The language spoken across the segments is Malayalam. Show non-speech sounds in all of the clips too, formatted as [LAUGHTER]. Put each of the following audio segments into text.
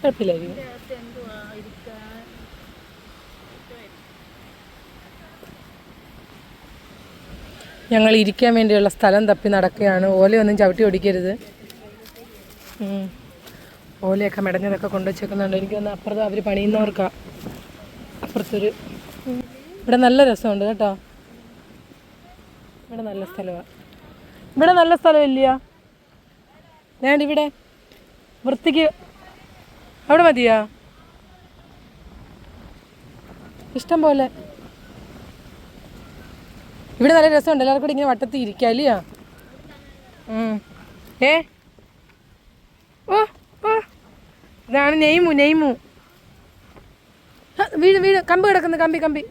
കുഴപ്പമില്ലായിരിക്കും. ഞങ്ങൾ ഇരിക്കാൻ വേണ്ടിയുള്ള സ്ഥലം തപ്പി നടക്കുകയാണ്. ഓലയൊന്നും ചവിട്ടി ഓടിക്കരുത്. ഓലയൊക്കെ മെടഞ്ഞതൊക്കെ കൊണ്ടുവച്ചേക്കുന്നുണ്ട് എനിക്ക് തോന്നുന്നു അപ്പുറത്ത് അവർ പണിയുന്നവർക്കാ. അപ്പുറത്തൊരു ഇവിടെ നല്ല രസമുണ്ട് കേട്ടോ. ഇവിടെ നല്ല സ്ഥലമാണ് ഇവിടെ നല്ല സ്ഥലമില്ല വേണ്ട ഇവിടെ വൃത്തിക്ക് അവിടെ മതിയാ? ഇഷ്ടം പോലെ ഇവിടെ നല്ല രസമുണ്ട്. എല്ലാവർക്കും കൂടി ഇങ്ങനെ വട്ടത്തിൽ ഇരിക്കാം അല്ലയോ. ഏ? ഓ ഓ. ഇതാണ് നെയ്മു നെയ്മു. വീട് വീട്. കമ്പ് കിടക്കുന്നു കമ്പി കമ്പി.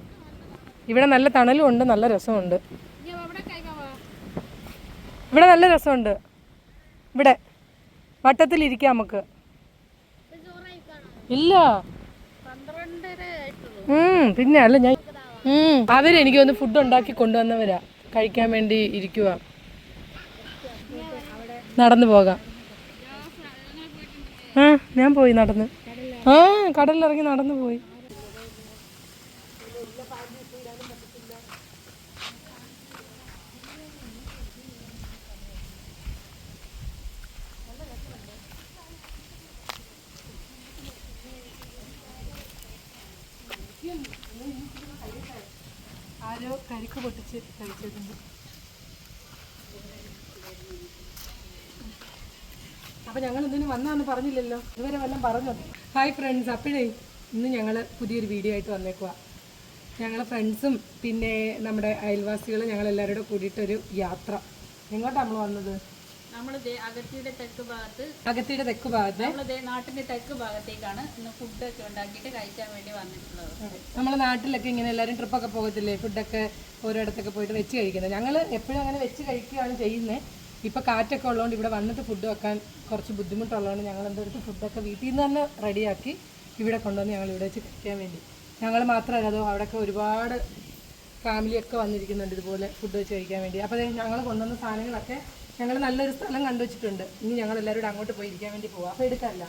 ഇവിടെ നല്ല തണലും ഉണ്ട് നല്ല രസമുണ്ട്. ഇവിടെ നല്ല രസമുണ്ട്. ഇവിടെ വട്ടത്തിൽ ഇരിക്കാം നമുക്ക്. ഇല്ല. പിന്നെ അല്ല ഞാൻ അവരെനിക്ക് വന്ന് ഫുഡ് ഉണ്ടാക്കി കൊണ്ടുവന്നവരാ. കഴിക്കാൻ വേണ്ടി ഇരിക്കുക നടന്നു പോകാം. ആ ഞാൻ പോയി നടന്ന്. ആ കടലിറങ്ങി നടന്നു പോയി. ആരോ കരിക്ക് പൊട്ടിച്ച് കഴിച്ചിട്ടുണ്ട്. അപ്പൊ ഞങ്ങൾ ഇതിന് വന്നാന്ന് പറഞ്ഞില്ലല്ലോ. ഇതുവരെ വല്ലതും പറഞ്ഞു? ഹായ് ഫ്രണ്ട്സ് അപ്പോഴേ ഇന്ന് ഞങ്ങൾ പുതിയൊരു വീഡിയോ ആയിട്ട് വന്നേക്കുക ഞങ്ങൾ ഫ്രണ്ട്സും പിന്നെ നമ്മുടെ അയൽവാസികളും ഞങ്ങൾ എല്ലാവരും കൂടെ കൂടിയിട്ടൊരു യാത്ര. എങ്ങോട്ടാണ് നമ്മൾ വന്നത്? അകത്തിയുടെ തെക്ക് ഭാഗത്ത് അകത്തിയുടെ തെക്ക് ഭാഗത്ത് നമ്മൾ നാട്ടിന്റെ തെക്ക് ഭാഗത്തേക്കാണ് ഇന്ന് ഫുഡൊക്കെ ഉണ്ടാക്കിയിട്ട് കഴിക്കാൻ വേണ്ടി വന്നിട്ടുള്ളത്. നമ്മളെ നാട്ടിലൊക്കെ ഇങ്ങനെ എല്ലാവരും ട്രിപ്പൊക്കെ പോകത്തില്ലേ? ഫുഡൊക്കെ ഓരോയിടത്തൊക്കെ പോയിട്ട് വെച്ച് കഴിക്കുന്നത്. ഞങ്ങൾ എപ്പോഴും അങ്ങനെ വെച്ച് കഴിക്കുകയാണ് ചെയ്യുന്നത് ഇപ്പൊ കാറ്റൊക്കെ ഉള്ളതുകൊണ്ട് ഇവിടെ വന്നിട്ട് ഫുഡ് വെക്കാൻ കുറച്ച് ബുദ്ധിമുട്ടുള്ളതുകൊണ്ട് ഞങ്ങൾ എന്തെടുത്ത് ഫുഡൊക്കെ വീട്ടിൽ നിന്ന് തന്നെ റെഡിയാക്കി ഇവിടെ കൊണ്ടുവന്ന് ഞങ്ങൾ ഇവിടെ വെച്ച് കഴിക്കാൻ വേണ്ടി. ഞങ്ങൾ മാത്രമല്ല അതോ അവിടെയൊക്കെ ഒരുപാട് ഫാമിലിയൊക്കെ വന്നിരിക്കുന്നുണ്ട് ഇതുപോലെ ഫുഡ് വെച്ച് കഴിക്കാൻ വേണ്ടി. അപ്പോൾ ഞങ്ങൾ കൊണ്ടുവന്ന സാധനങ്ങളൊക്കെ ഞങ്ങൾ നല്ലൊരു സ്ഥലം കണ്ടുവച്ചിട്ടുണ്ട്. ഇനി ഞങ്ങൾ എല്ലാവരും കൂടെ അങ്ങോട്ട് പോയി ഇരിക്കാൻ വേണ്ടി പോവാം. അപ്പോൾ എടുക്കാമല്ല.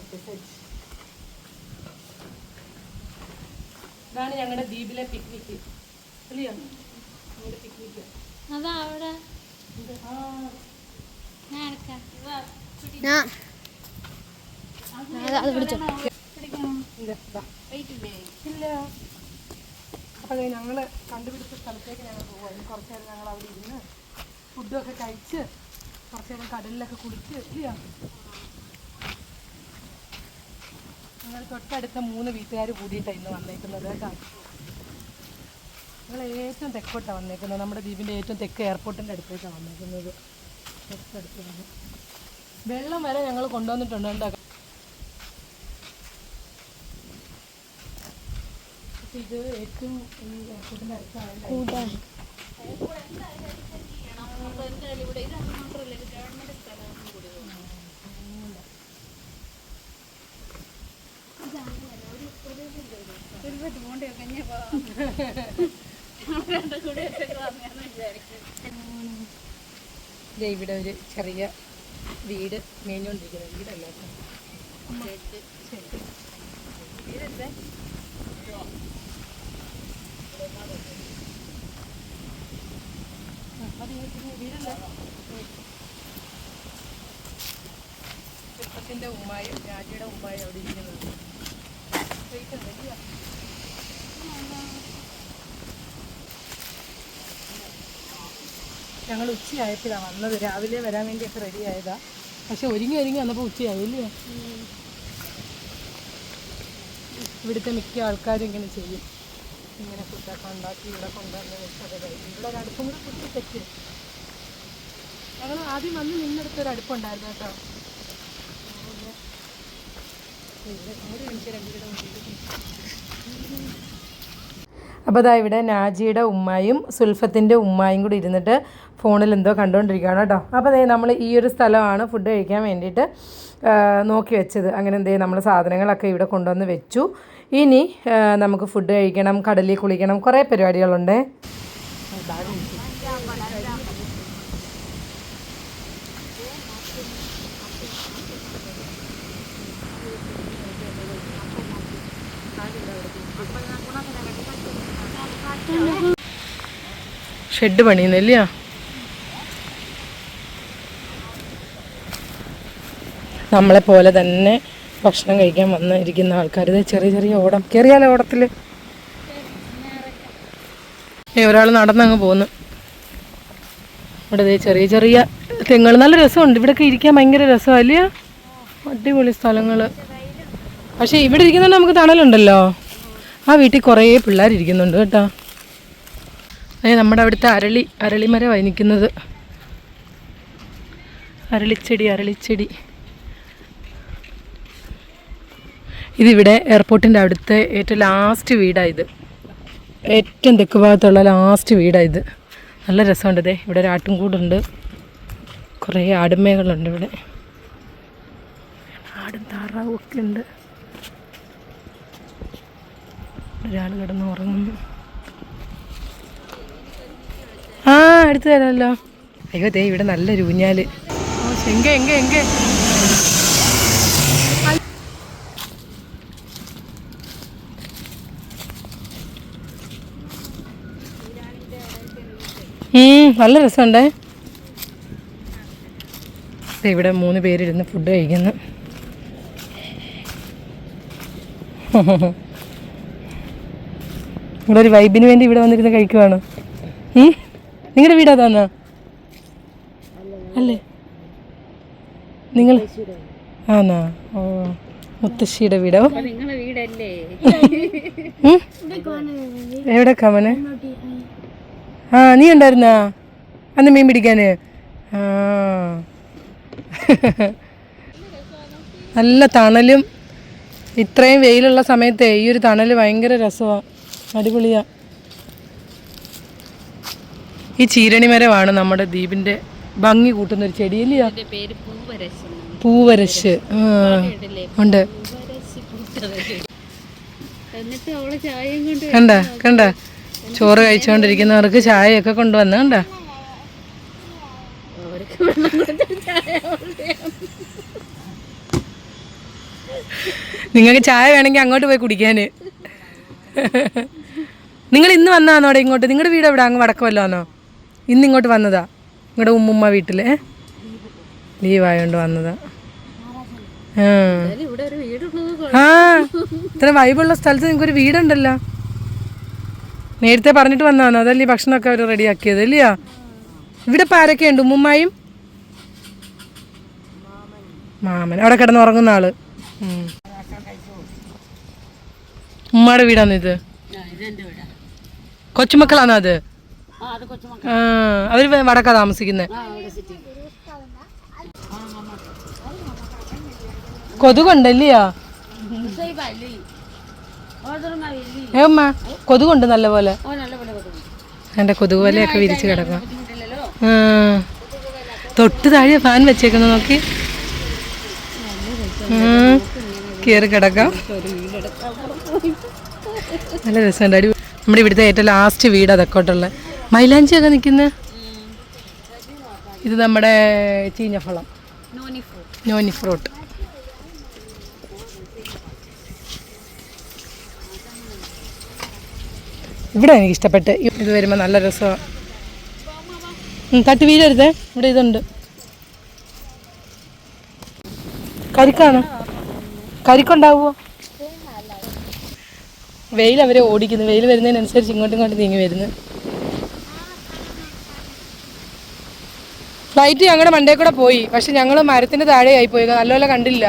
ഓക്കെ ശരി. ഇതാണ് ഞങ്ങളുടെ ദ്വീപിലെ പിക്നിക്ക് അല്ലയോ? ഞങ്ങളുടെ പിക്നിക്ക് അതാ അവിടെ. അത് പിടിച്ചോ. ഇല്ല അപ്പോൾ ഞങ്ങൾ കണ്ടുപിടിച്ച സ്ഥലത്തേക്ക് ഞങ്ങൾ പോവാം. കുറച്ചേരം കുറച്ച് ഞങ്ങൾ അവിടെ ഇരുന്ന് ഫുഡൊക്കെ കഴിച്ച് കുറച്ച് നേരം കടലിലൊക്കെ കുളിച്ച് ഇല്ലയോ ഞങ്ങൾ തൊട്ടടുത്ത മൂന്ന് വീട്ടുകാർ കൂടിയിട്ടാണ് ഇന്ന് വന്നേക്കുന്നത് കേട്ടോ. ഞങ്ങൾ ഏറ്റവും തെക്കോട്ടാണ് വന്നേക്കുന്നത്. നമ്മുടെ ദ്വീപിന്റെ ഏറ്റവും തെക്ക് എയർപോർട്ടിന്റെ അടുത്തേക്കാണ് വന്നേക്കുന്നത്. തൊട്ടടുത്താണ് വെള്ളം വരെ ഞങ്ങൾ കൊണ്ടുവന്നിട്ടുണ്ട് കേട്ടോ. ഇത് ഏറ്റവും ഈ എയർപോർട്ടിന്റെ അടുത്താണ് ഇവിടെ ഒരു ചെറിയ വീട് മേഞ്ഞുകൊണ്ടിരിക്കുന്നത് വീടല്ല വീടല്ലേ? ചെറുപ്പത്തിന്റെ ഉമ്മായും രാജയുടെ ഉമ്മായും അവിടെ ഇരിക്കുന്നത്. ഞങ്ങൾ ഉച്ചയായപ്പോഴാണ് വന്നത്. രാവിലെ വരാൻ വേണ്ടിയൊക്കെ റെഡി ആയതാ. പക്ഷെ ഒരുങ്ങി ഒരുങ്ങി വന്നപ്പോൾ ഉച്ചയായില്ലേ? ഇവിടുത്തെ മിക്ക ആൾക്കാരും ഇങ്ങനെ ചെയ്യും. ഇങ്ങനെ ഫുഡൊക്കെ ഉണ്ടാക്കി ഇവിടെ കൊണ്ടുവന്ന് കഴിക്കും ഇവിടെ ഒരു അടുപ്പും കൂടെ കുത്തി തെറ്റി ഞങ്ങൾ ആദ്യം വന്ന് നിന്നെടുത്തൊരു അടുപ്പുണ്ടായിരുന്നു കേട്ടോ. അപ്പോൾ അതാ ഇവിടെ നാജിയുടെ ഉമ്മായും സുൽഫത്തിന്റെ ഉമ്മായും കൂടി ഇരുന്നിട്ട് ഫോണിൽ എന്തോ കണ്ടുകൊണ്ടിരിക്കുകയാണ് കേട്ടോ. അപ്പോൾ അതെ നമ്മൾ ഈ ഒരു സ്ഥലമാണ് ഫുഡ് കഴിക്കാൻ വേണ്ടിയിട്ട് നോക്കി വെച്ചത്. അങ്ങനെ എന്തേ നമ്മൾ സാധനങ്ങളൊക്കെ ഇവിടെ കൊണ്ടുവന്ന് വെച്ചു. ഇനി നമുക്ക് ഫുഡ് കഴിക്കണം കടലിൽ കുളിക്കണം കുറേ പരിപാടികളുണ്ട്. ഷെഡ് പണിയുന്നില്ല നമ്മളെ പോലെ തന്നെ ഭക്ഷണം കഴിക്കാൻ വന്നിരിക്കുന്ന ആൾക്കാർ ഇത് ചെറിയ ചെറിയ ഓടം. കയറിയാലോ ഓടത്തിൽ ഒരാൾ നടന്നങ്ങ് പോകുന്നു ഇവിടെ ചെറിയ ചെറിയ തെങ്ങൾ നല്ല രസമുണ്ട്. ഇവിടെയൊക്കെ ഇരിക്കാൻ ഭയങ്കര രസമല്ലേ അടിപൊളി സ്ഥലങ്ങൾ പക്ഷേ ഇവിടെ ഇരിക്കുന്നുണ്ട് നമുക്ക് തണലുണ്ടല്ലോ. ആ വീട്ടിൽ കുറേ പിള്ളേരിരിക്കുന്നുണ്ട് കേട്ടോ. അതെ നമ്മുടെ അവിടുത്തെ അരളി അരളിമര വൈനിക്കുന്നത് അരളിച്ചെടി അരളിച്ചെടി. ഇതിവിടെ എയർപോർട്ടിന്റെ അടുത്തെ ഏറ്റവും ലാസ്റ്റ് വീടായത് ഏറ്റവും തെക്ക് ഭാഗത്തുള്ള ലാസ്റ്റ് വീടായത് നല്ല രസമുണ്ട് ഇതേ ഇവിടെ ഒരു ആട്ടുംകൂടുണ്ട് കുറേ ആടുമേകളുണ്ട് ഇവിടെ. ആടും താറാവും ഒക്കെ ഉണ്ട്. ഒരാൾ കിടന്ന് ഉറങ്ങുന്നു. ആ എടുത്തു തരാമല്ലോ അയ്യോ ദേ ഇവിടെ നല്ലൊരു ഊഞ്ഞാൽ. ഓ എങ്ക എങ്കേ എങ്ക ഉം, നല്ല രസമുണ്ടേ. ദേ ഇവിടെ മൂന്ന് പേരിരുന്ന് ഫുഡ് കഴിക്കുന്നു. ഇവിടെ ഒരു വൈബിന് വേണ്ടി ഇവിടെ വന്നിരുന്ന് കഴിക്കുവാണ്? നിങ്ങളുടെ വീട് അതാന്ന? അല്ലേ? നിങ്ങൾ ആന്നാ? ഓ മുത്തശ്ശിയുടെ വീടോ? എവിടെ കമന്? ആ നീ ഉണ്ടായിരുന്നാ? അന്ന് മീൻ പിടിക്കാന്. ആ. നല്ല തണലും ഇത്രയും വെയിലുള്ള സമയത്തെ ഈ ഒരു തണൽ ഭയങ്കര രസമാണ് അടിപൊളിയാ. ഈ ചീരണി മരമാണ് നമ്മുടെ ദ്വീപിന്റെ ഭംഗി കൂട്ടുന്ന ഒരു ചെടി ഇല്ലയോ പൂവരശ് ഉണ്ട്. കണ്ട കണ്ട? ചോറ് കഴിച്ചുകൊണ്ടിരിക്കുന്നവർക്ക് ചായയൊക്കെ കൊണ്ടുവന്നു കണ്ട? നിങ്ങൾക്ക് ചായ വേണമെങ്കിൽ അങ്ങോട്ട് പോയി കുടിക്കാന് നിങ്ങൾ ഇന്ന് വന്നതാണോ അവിടെ ഇങ്ങോട്ട്? നിങ്ങളുടെ വീട് എവിടെ? അങ്ങ് വടക്കുമല്ലോന്നോ ഇന്ന് ഇങ്ങോട്ട് വന്നതാ? നിങ്ങളുടെ ഉമ്മുമ്മ വീട്ടിൽ ലീവായോണ്ട് വന്നതാ. ആ. ഇത്ര വൈബുള്ള സ്ഥലത്ത് നിങ്ങൾക്ക് ഒരു വീടുണ്ടല്ലോ. നേരത്തെ പറഞ്ഞിട്ട് വന്നതാണ്. അതല്ലേ ഭക്ഷണമൊക്കെ അവർ റെഡിയാക്കിയത് ഇല്ലയോ ഇവിടെ ഇപ്പം ആരൊക്കെയുണ്ട് ഉമ്മുമ്മായും? മാമൻ. അവിടെ കിടന്ന് ഉറങ്ങുന്ന ആൾ. ഉമ്മയുടെ വീടാണ് ഇത്? കൊച്ചുമക്കളാണോ അത്? അവർ വടക്ക താമസിക്കുന്നത് കൊതുകുണ്ടല്ലയോ വല്ലി ഓർഡറുമാ വല്ലി ഏ ഉമ്മ കൊതുകുണ്ട് നല്ല പോലെ എന്റെ കൊതുക് വലയൊക്കെ വിരിച്ച് കിടക്കാം. തൊട്ട് താഴെ ഫാൻ വെച്ചേക്കുന്നു നോക്കി. കയറി കിടക്കാം. നല്ല രസമുണ്ട്. അടി നമ്മുടെ ഇവിടുത്തെ ഏറ്റവും ലാസ്റ്റ് വീട് അതൊക്കോട്ടുള്ള മൈലാഞ്ചിയൊക്കെ നിൽക്കുന്ന? ഇത് നമ്മുടെ ചീഞ്ഞഫളം നോനി ഫ്രൂട്ട് നോനി ഫ്രൂട്ട് ഇവിടെ എനിക്ക് ഇഷ്ടപ്പെട്ട് ഇത് വരുമ്പോൾ നല്ല രസമാണ് തട്ടി വീഴരുതേ ഇവിടെ ഇതുണ്ട്. കരിക്കാണ്? കരിക്കുണ്ടാവുമോ വെയിൽ അവരെ ഓടിക്കുന്നു. വെയിൽ വരുന്നതിനനുസരിച്ച് ഇങ്ങോട്ടും ഇങ്ങോട്ടും നീങ്ങി വരുന്നു. ഫ്ലൈറ്റ് ഞങ്ങളുടെ മണ്ടേ കൂടെ പോയി. പക്ഷെ ഞങ്ങൾ മരത്തിന്റെ താഴെയായി പോയി. നല്ലപോലെ കണ്ടില്ല.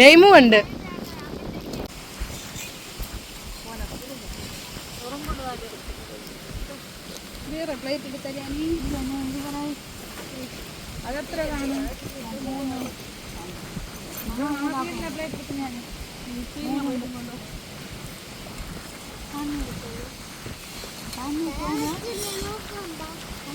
നെയ്മും ഉണ്ട്.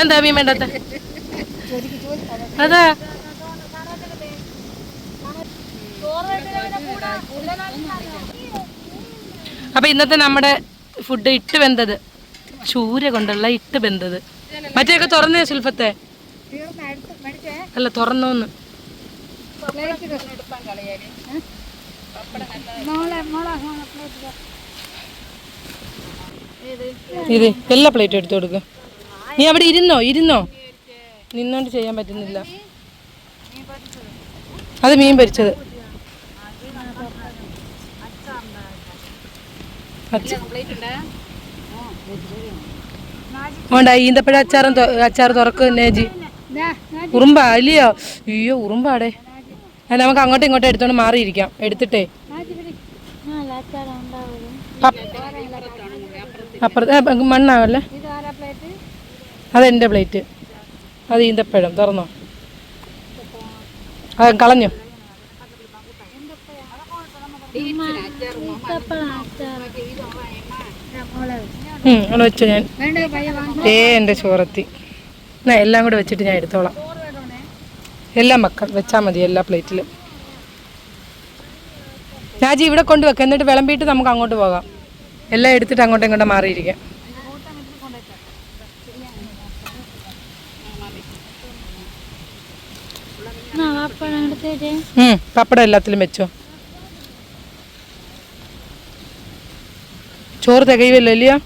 എന്താ മീൻ വേണ്ടാത്ത? അതാ. അപ്പൊ ഇന്നത്തെ നമ്മുടെ ഫുഡ് ഇട്ട് വെന്തത്. ചൂര കൊണ്ടുള്ള ഇട്ട് വെന്തത്. മറ്റേയൊക്കെ തുറന്നേ ശില്പത്തെ അല്ല തുറന്നോന്ന്. ഇത് എല്ലാ പ്ലേറ്റും എടുത്തു കൊടുക്ക. നീ അവിടെ ഇരുന്നോ ഇരുന്നോ. നിന്നോണ്ട് ചെയ്യാൻ പറ്റുന്നില്ല. അത് മീൻ പൊരിച്ചത്. വേണ്ട ഈന്തപ്പഴ അച്ചാറും അച്ചാറ് അച്ചാർ തുറക്ക് നേജി. ഉറുമ്പ അല്ലയോ അയ്യോ ഉറുമ്പാടെ. നമുക്ക് അങ്ങോട്ടും ഇങ്ങോട്ടും എടുത്തോണ്ട് മാറിയിരിക്കാം. എടുത്തിട്ടേ. അപ്പുറത്തെ മണ്ണാവല്ലേ അതെന്റെ പ്ലേറ്റ്. അത് ഈന്തപ്പഴം. തുറന്നോ? അത് കളഞ്ഞോ? അവിടെ വെച്ചോ ഞാൻ ഏ എന്റെ ചോറത്തി. എന്നാ എല്ലാം കൂടെ വെച്ചിട്ട് ഞാൻ എടുത്തോളാം. എല്ലാം മക്കൾ വെച്ചാൽ മതി എല്ലാ പ്ലേറ്റിലും. രാജി ഇവിടെ കൊണ്ടുവെക്കാം. എന്നിട്ട് വിളമ്പിയിട്ട് നമുക്ക് അങ്ങോട്ട് പോകാം. എല്ലാം എടുത്തിട്ട് അങ്ങോട്ടും ഇങ്ങോട്ടും മാറിയിരിക്കാം ഉം, പപ്പടം എല്ലാത്തിലും വെച്ചോ. ചോറ് തികയുമല്ലോ ഇല്ലയോ.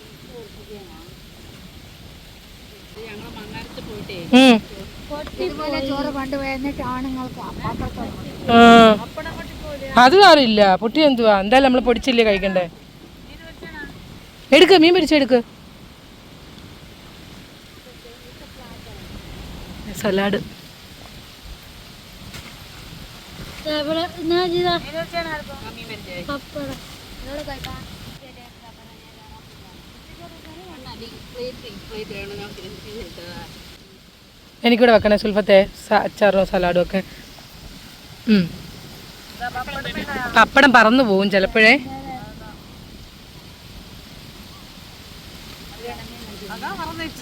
അത് അറിയില്ല പൊട്ടി എന്തുവാ? എന്തായാലും നമ്മൾ പൊടിച്ചില്ലേ കഴിക്കണ്ടേ? എടുക്ക് മീൻ പിടിച്ചെടുക്ക് സലാഡ്. എനിക്കിവിടെ വെക്കണേ സുൽഫത്തെ അച്ചാറോ സലാഡോ ഒക്കെ. പപ്പടം പറന്നു പോവും ചിലപ്പോഴേ.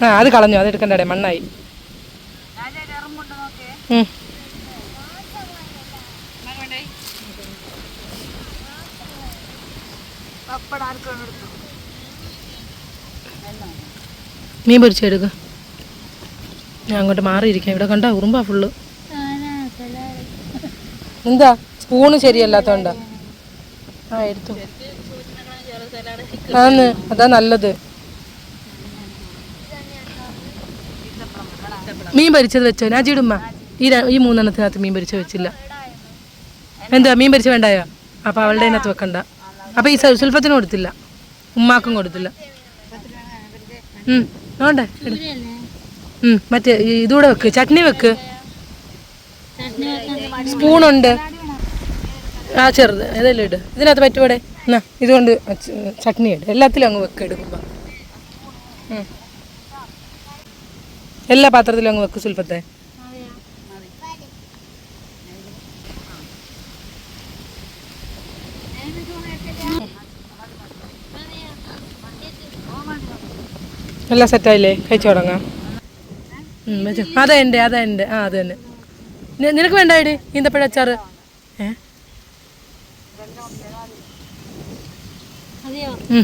ആ അത് കളഞ്ഞു അത് എടുക്കണ്ടേ മണ്ണായി. ഉം. മീൻ പൊരിച്ചെടുക്ക. ഞാൻ അങ്ങോട്ട് മാറിയിരിക്കാം. ഇവിടെ കണ്ട? ഉറുമ്പാ ഫുള്ള്. എന്താ? സ്പൂണ് ശരിയല്ലാത്തോണ്ട. ആ എടുത്തു. ആന്ന്. അതാ നല്ലത്. മീൻ പൊരിച്ചത് വെച്ചോ? ഞാൻ ചിടുമ്മ ഈ ഈ മൂന്നെണ്ണത്തിനകത്ത് മീൻ പൊരിച്ച വെച്ചില്ല. എന്താ? മീൻ പൊരിച്ച വേണ്ടായോ? അപ്പൊ അവളുടെ അതിനകത്ത് വെക്കണ്ട. അപ്പൊ ഈ സുൽഫത്തിന് കൊടുത്തില്ല. ഉമ്മാക്കും കൊടുത്തില്ല. മറ്റേ ഇതൂടെ വെക്ക്. ചട്നി വെക്ക്. സ്പൂണുണ്ട്. ആ ചെറുത്. ഇതെല്ലാം ഇട്. ഇതിനകത്ത് പറ്റുവടെ എന്നാ ഇതുകൊണ്ട് ചട്നി ഇട്. എല്ലാത്തിലും അങ്ങ് വെക്ക് എടുക്കുമ്പോൾ എല്ലാ പാത്രത്തിലും അങ്ങ് വെക്ക് സുൽപ്പത്തെ എല്ലാം സെറ്റായില്ലേ? കഴിച്ചു തുടങ്ങാം. അതാ എന്റെ അതാ എന്റെ ആ അത് തന്നെ. നിനക്ക് നിനക്ക് ഇടി ഈന്തപ്പഴ അച്ചാറ്?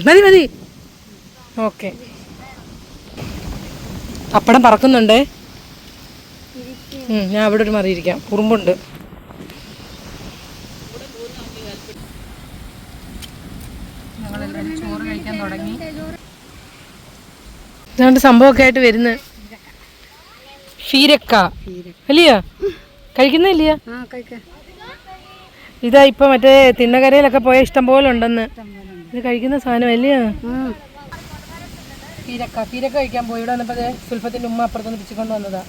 മതി മതി. ഓക്കെ. അപ്പടം പറക്കുന്നുണ്ടേ. ഞാൻ അവിടെ ഒരു മറിയിരിക്കാം കുറുമ്പുണ്ട് ചോറ് കഴിക്കാൻ തുടങ്ങി ഇതാണ്ട് സംഭവമൊക്കെ ആയിട്ട് വരുന്നത് ഫീരക്ക അല്ലയോ? കഴിക്കുന്നില്ലയോ ഇതാ ഇപ്പൊ മറ്റേ തിണ്ണകരയിലൊക്കെ പോയ ഇഷ്ടം പോലെ ഉണ്ടെന്ന്. ഇത് കഴിക്കുന്ന സാധനം അല്ലയോ? ഫീരക്ക ഫീരക്ക കഴിക്കാൻ പോയി. ഇവിടെ വന്നപ്പോ ദേ സുൽഫത്തിന്റെ ഉമ്മ അപ്പുറത്തുനിന്ന് പിടിച്ചുകൊണ്ട് വന്നതാ.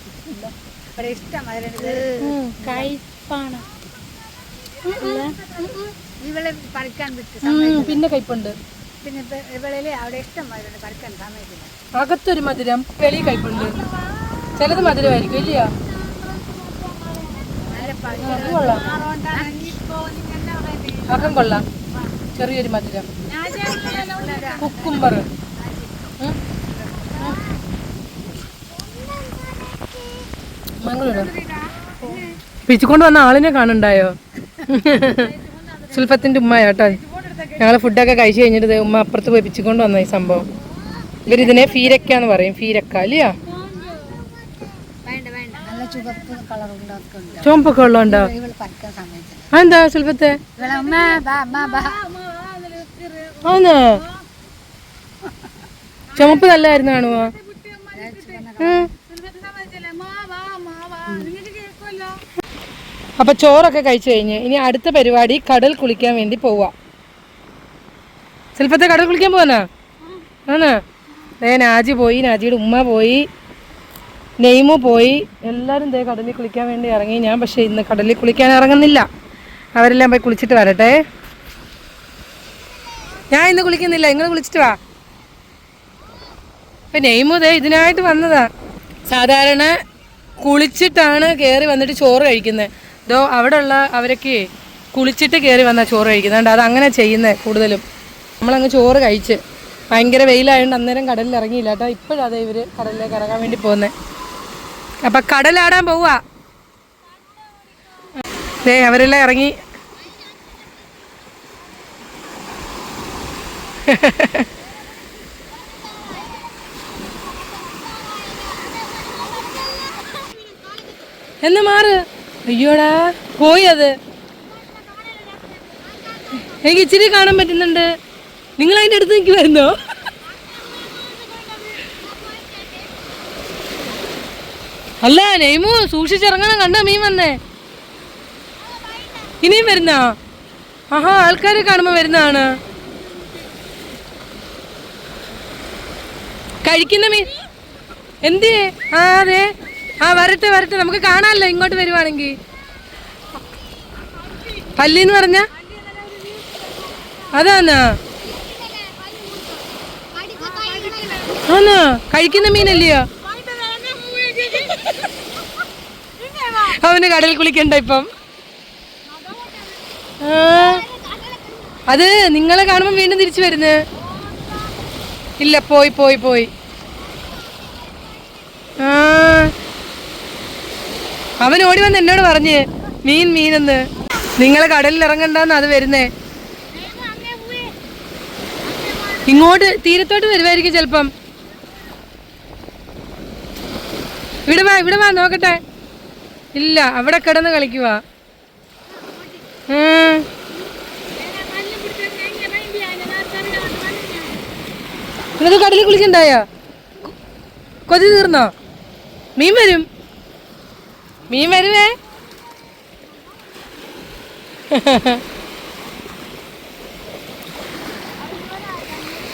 പിന്നെ കയ്പുണ്ട് അകത്തൊരു മധുരം വെളി കൈപ്പുണ്ട് ചിലത് മധുരമായിരിക്കും ഇല്ല അകം കൊള്ളാം. ചെറിയൊരു മധുരം. കുക്കുംബർ പിച്ചുകൊണ്ട് വന്ന ആളിനെ കാണണ്ടായോ? സുൽഫത്തിന്റെ ഉമ്മയാട്ടോ. ഞങ്ങൾ ഫുഡൊക്കെ കഴിച്ചു കഴിഞ്ഞിട്ട് ഉമ്മ അപ്പുറത്ത് പോയി പിച്ചുകൊണ്ട് വന്ന ഈ സംഭവം. ഇവരിതിനെ ഫീരക്ക എന്ന് പറയും ഫീരക്ക അല്ലയോ ചുവപ്പൊക്കെ ഉള്ളതുണ്ടോ അതെന്താ ബാ ആന്ന്. ചുമപ്പ് നല്ലതായിരുന്നു കാണുമോ. അപ്പൊ ചോറൊക്കെ കഴിച്ചു കഴിഞ്ഞ് ഇനി അടുത്ത പരിപാടി കടൽ കുളിക്കാൻ വേണ്ടി പോവാ. ശില്പത്തെ കടൽ കുളിക്കാൻ പോവാനാ? ആണ് ദേ നാജി പോയി നാജിയുടെ ഉമ്മ പോയി നെയ്മു പോയി. എല്ലാവരും ദേ കടലിൽ കുളിക്കാൻ വേണ്ടി ഇറങ്ങി. ഞാൻ പക്ഷേ ഇന്ന് കടലിൽ കുളിക്കാൻ ഇറങ്ങുന്നില്ല. അവരെല്ലാം പോയി കുളിച്ചിട്ട് വരട്ടെ. ഞാൻ ഇന്ന് കുളിക്കുന്നില്ല. നിങ്ങൾ കുളിച്ചിട്ട് വാ. ഇപ്പൊ നെയ്മു ദേ ഇതിനായിട്ട് വന്നതാ. സാധാരണ കുളിച്ചിട്ടാണ് കയറി വന്നിട്ട് ചോറ് കഴിക്കുന്നത് ഇതോ അവിടെ ഉള്ള അവരൊക്കെ കുളിച്ചിട്ട് കയറി വന്നാൽ ചോറ് കഴിക്കുന്നുണ്ട് അത് അങ്ങനെ ചെയ്യുന്നത് കൂടുതലും. നമ്മളങ്ങ് ചോറ് കഴിച്ച്. ഭയങ്കര വെയിലായതുകൊണ്ട് അന്നേരം കടലിൽ ഇറങ്ങിയില്ല കേട്ടോ. ഇപ്പോഴാണ് ഇവർ കടലിലേക്ക് ഇറങ്ങാൻ വേണ്ടി പോകുന്നത് അപ്പം കടലാടാൻ പോവുക ദേ അവരെല്ലാം ഇറങ്ങി. എന്ന് മാറ്. അയ്യോടാ പോയി അത്. എനിക്ക് ഇച്ചിരി കാണാൻ പറ്റുന്നുണ്ട്. നിങ്ങൾ അതിന്റെ അടുത്ത് നിൽക്കി വരുന്നോ അല്ല നെയ്മു സൂക്ഷിച്ചിറങ്ങണം കണ്ടോ മീൻ വന്നേ? ഇനിയും വരുന്ന? ആഹാ ആൾക്കാരെ കാണുമ്പോ വരുന്നതാണ്. കഴിക്കുന്ന മീൻ. എന്തേ? ആ അതെ. ആ വരട്ടെ വരട്ടെ. നമുക്ക് കാണാമല്ലോ ഇങ്ങോട്ട് വരുവാണെങ്കിൽ പല്ലിന്ന് പറഞ്ഞ? അതാന്നാ ആന്നാ. കഴിക്കുന്ന മീനല്ലയോ? അവന് കടൽ കുളിക്കണ്ട ഇപ്പം. അത് നിങ്ങളെ കാണുമ്പോ വീണ്ടും തിരിച്ചു വരുന്നത് ഇല്ല പോയി പോയി പോയി. അവൻ ഓടി വന്ന് എന്നോട് പറഞ്ഞു മീൻ മീനെന്ന് നിങ്ങളെ കടലിൽ ഇറങ്ങണ്ടെന്ന് അത് വരുന്നേ. ഇങ്ങോട്ട് തീരത്തോട്ട് വരുമായിരിക്കും ചിലപ്പം. ഇവിടെ വാ ഇവിടെ വാ നോക്കട്ടെ. ഇല്ല അവിടെ കിടന്ന് കളിക്കുക നിനക്ക് കടലിൽ കുളിക്കണ്ടായോ? കൊതി തീർന്നോ? മീൻ വരും. മീൻ വരുവേ.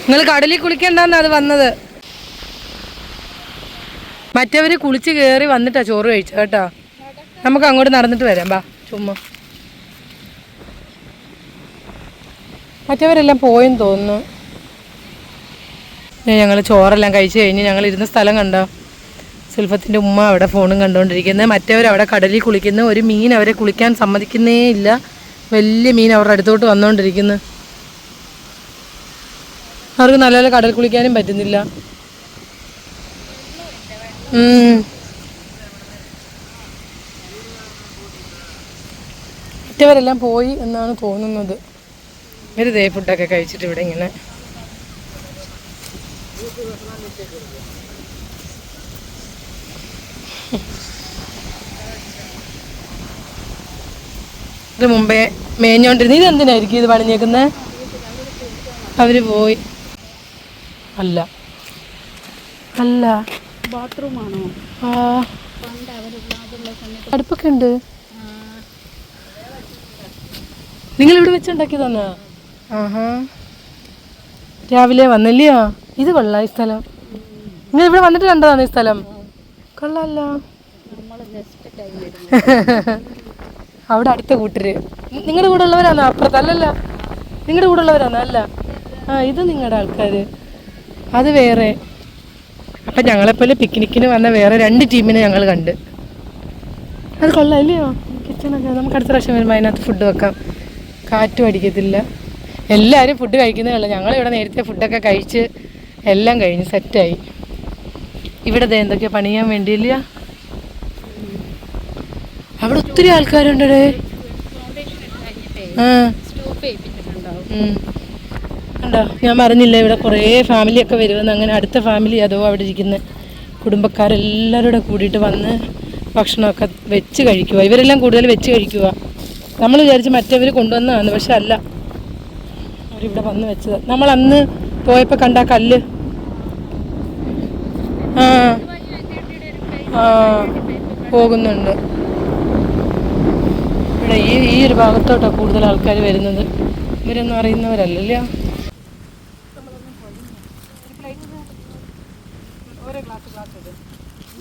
നിങ്ങൾ കടലിൽ കുളിക്കണ്ടെന്നാണ് അത് വന്നത്. മറ്റവര് കുളിച്ച് കയറി വന്നിട്ടാ ചോറ് കഴിച്ചത് കേട്ടോ. നമുക്ക് അങ്ങോട്ട് നടന്നിട്ട് വരാം ബാ ചുമ്മാ. മറ്റവരെല്ലാം പോയെന്ന് തോന്നുന്നു. ഞങ്ങൾ ചോറെല്ലാം കഴിച്ചു കഴിഞ്ഞ് ഞങ്ങൾ ഇരുന്ന സ്ഥലം കണ്ടോ? സുൽഫത്തിന്റെ ഉമ്മ അവിടെ ഫോണും കണ്ടുകൊണ്ടിരിക്കുന്നത് മറ്റവർ അവിടെ കടലിൽ കുളിക്കുന്നു. ഒരു മീൻ അവരെ കുളിക്കാൻ സമ്മതിക്കുന്നേ ഇല്ല. വലിയ മീൻ അവരുടെ അടുത്തോട്ട് വന്നുകൊണ്ടിരിക്കുന്നു അവർക്ക് നല്ല നല്ല കടൽ കുളിക്കാനും പറ്റുന്നില്ല. മറ്റവരെല്ലാം പോയി എന്നാണ് തോന്നുന്നത്. ഒരു ദേ ഫുഡൊക്കെ കഴിച്ചിട്ട് ഇവിടെ ഇങ്ങനെ. ഇത് മുമ്പേ മേഞ്ഞോണ്ടിരുന്നു ഇത് എന്തിനായിരിക്കും ഇത് പണിഞ്ഞേക്കുന്നത് അവർ പോയി. അല്ല. അല്ല. ബാത്റൂമാണോ? ആ. അടുപ്പൊക്കെ ഉണ്ട്. നിങ്ങൾ ഇവിടെ വെച്ചുണ്ടാക്കിയതാന്നാ? ആഹാ. രാവിലെ വന്നില്ലയോ? ഇത് കൊള്ളാം ഈ സ്ഥലം. നിങ്ങൾ ഇവിടെ വന്നിട്ട് കണ്ടതാണ് ഈ സ്ഥലം. കൊള്ളാമല്ലോ [LAUGHS] അവിടെ അടുത്ത കൂട്ടര്. നിങ്ങളുടെ കൂടെ ഉള്ളവരാണോ അപ്പുറത്ത് അല്ലല്ല. നിങ്ങളുടെ കൂടെ ഉള്ളവരാണോ അല്ല. ആ ഇത് നിങ്ങളുടെ ആൾക്കാർ അത് വേറെ. അപ്പം ഞങ്ങളെപ്പോലെ പിക്നിക്കിന് വന്ന വേറെ രണ്ട് ടീമിനെ ഞങ്ങൾ കണ്ട്. അത് കൊള്ളാം ഇല്ലയോ? കിച്ചണൊക്കെ നമുക്ക് അടുത്ത പ്രാവശ്യം വരുമ്പോൾ അതിനകത്ത് ഫുഡ് വെക്കാം. കാറ്റും അടിക്കത്തില്ല. എല്ലാവരും ഫുഡ് കഴിക്കുന്നേ ഉള്ളൂ. ഞങ്ങളിവിടെ നേരത്തെ ഫുഡൊക്കെ കഴിച്ച് എല്ലാം കഴിഞ്ഞ് സെറ്റായി ഇവിടെ എന്തൊക്കെയാ പണിയാൻ വേണ്ടിയില്ല. അവിടെ ഒത്തിരി ആൾക്കാരുണ്ടേ ആ. കണ്ടോ ഞാൻ പറഞ്ഞില്ല ഇവിടെ കുറേ ഫാമിലിയൊക്കെ വരുമെന്ന്. അങ്ങനെ അടുത്ത ഫാമിലി അതോ അവിടെ ഇരിക്കുന്ന. കുടുംബക്കാരെല്ലാവരും കൂടെ കൂടിയിട്ട് വന്ന് ഭക്ഷണമൊക്കെ വെച്ച് കഴിക്കുക ഇവരെല്ലാം കൂടുതൽ വെച്ച് കഴിക്കുക നമ്മൾ വിചാരിച്ച് മറ്റവർ കൊണ്ടുവന്നതാണ് പക്ഷെ അല്ല. അവരിവിടെ വന്ന് വെച്ചത്. നമ്മൾ അന്ന് പോയപ്പോൾ കണ്ട കല്ല്. ആ. ആ പോകുന്നുണ്ട്. ഇവിടെ ഈ ഈ ഒരു ഭാഗത്തോട്ടാണ് കൂടുതൽ ആൾക്കാർ വരുന്നത്. ഇവരൊന്നും അറിയുന്നവരല്ലല്ലോ?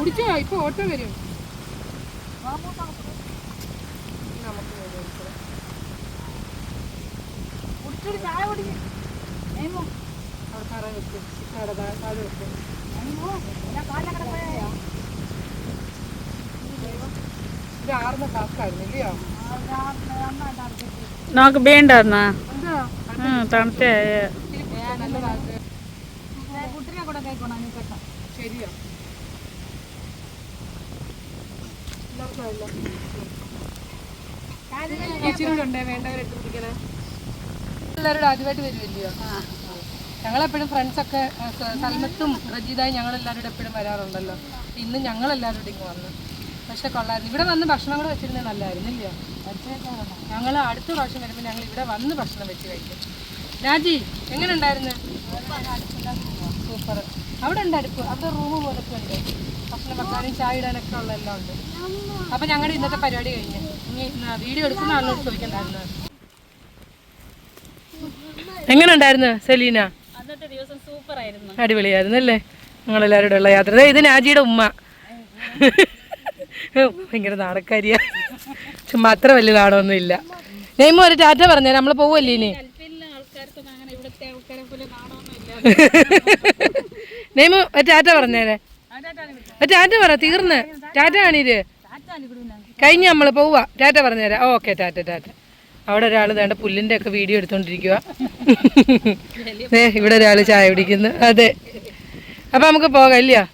കുടിച്ചോ ഇപ്പൊ ഓട്ടോ വരും. നമുക്ക് വരും ഇപ്പൊ. അവിടെ കറ വെക്കും ഇത് ഇല്ലയോ? നമുക്ക് വേണ്ടായിരുന്നാ? തണുത്തേ. കൂടെ നല്ലതാ. ശരിയാ? ഇച്ചിരി വേണ്ടവരെടുത്ത് കുടിക്കണേ എല്ലാവരും ആദ്യമായിട്ട് വരുമല്ലയോ ഞങ്ങളെപ്പോഴും ഫ്രണ്ട്സൊക്കെ സൽമത്തും റജീദായും ഞങ്ങളെല്ലാവരും കൂടെ എപ്പോഴും വരാറുണ്ടല്ലോ. ഇന്ന് ഞങ്ങളെല്ലാവരും കൂടെ ഇങ്ങ് വന്നു. പക്ഷെ കൊള്ളായിരുന്നു. ഇവിടെ വന്ന് ഭക്ഷണം കൂടെ വെച്ചിരുന്നത് നല്ലതായിരുന്നു ഇല്ലയോ ഞങ്ങൾ അടുത്ത പ്രാവശ്യം വരുമ്പോൾ ഞങ്ങൾ ഇവിടെ വന്ന് ഭക്ഷണം വെച്ച് കഴിക്കും. രാജി എങ്ങനെ ഉണ്ടായിരുന്നു സൂപ്പർ അവിടെ ഉണ്ട് അവിടെ റൂം പോലൊക്കെ ഉണ്ട്. വെക്കാനും ചായ ഇടാനൊക്കെ ഉള്ള എല്ലാം ഉണ്ട്. അപ്പൊ ഞങ്ങളുടെ ഇന്നത്തെ പരിപാടി കഴിഞ്ഞു. ഇനി വീഡിയോ എടുക്കുന്ന ആളോട് ചോദിക്കണ്ടായിരുന്നു. എങ്ങനെ ഉണ്ടായിരുന്നു സെലീന? അന്നത്തെ ദിവസം സൂപ്പർ ആയിരുന്നു അടിപൊളിയായിരുന്നു അല്ലേ? ഞങ്ങളെല്ലാവരുടെ ഉള്ള യാത്ര. ദേ ഇത് നാജിയുടെ ഉമ്മ. ഭയങ്കര നാടക്കാരിയ. ചുമ്മാ അത്ര വലിയ നാടൊന്നും ഇല്ല. നെയ്മ ഒരു ടാറ്റ പറഞ്ഞേ നമ്മൾ പോവല്ലേ ഇനി? കൽപ്പിലെ ആൾക്കാർക്കൊന്നും അങ്ങനെ ഇവിടുത്തെ ആൾക്കാരെ പോലെ നാണമൊന്നുമില്ല നെയ്മ ഒരു ടാറ്റ പറഞ്ഞേരെ. ടാറ്റ പറ തീർന്ന്. ടാറ്റ കാണീര്. കഴിഞ്ഞ് നമ്മൾ പോവാ. ടാറ്റ പറഞ്ഞു പറഞ്ഞുതരാം ഓക്കെ ടാറ്റ ടാറ്റ. അവിടെ ഒരാൾ വേണ്ട പുല്ലിന്റെ ഒക്കെ വീഡിയോ എടുത്തോണ്ടിരിക്കുക ഇവിടെ ഒരാൾ ചായ കുടിക്കുന്നു. അതെ. അപ്പൊ നമുക്ക് പോകാം ഇല്ലയോ?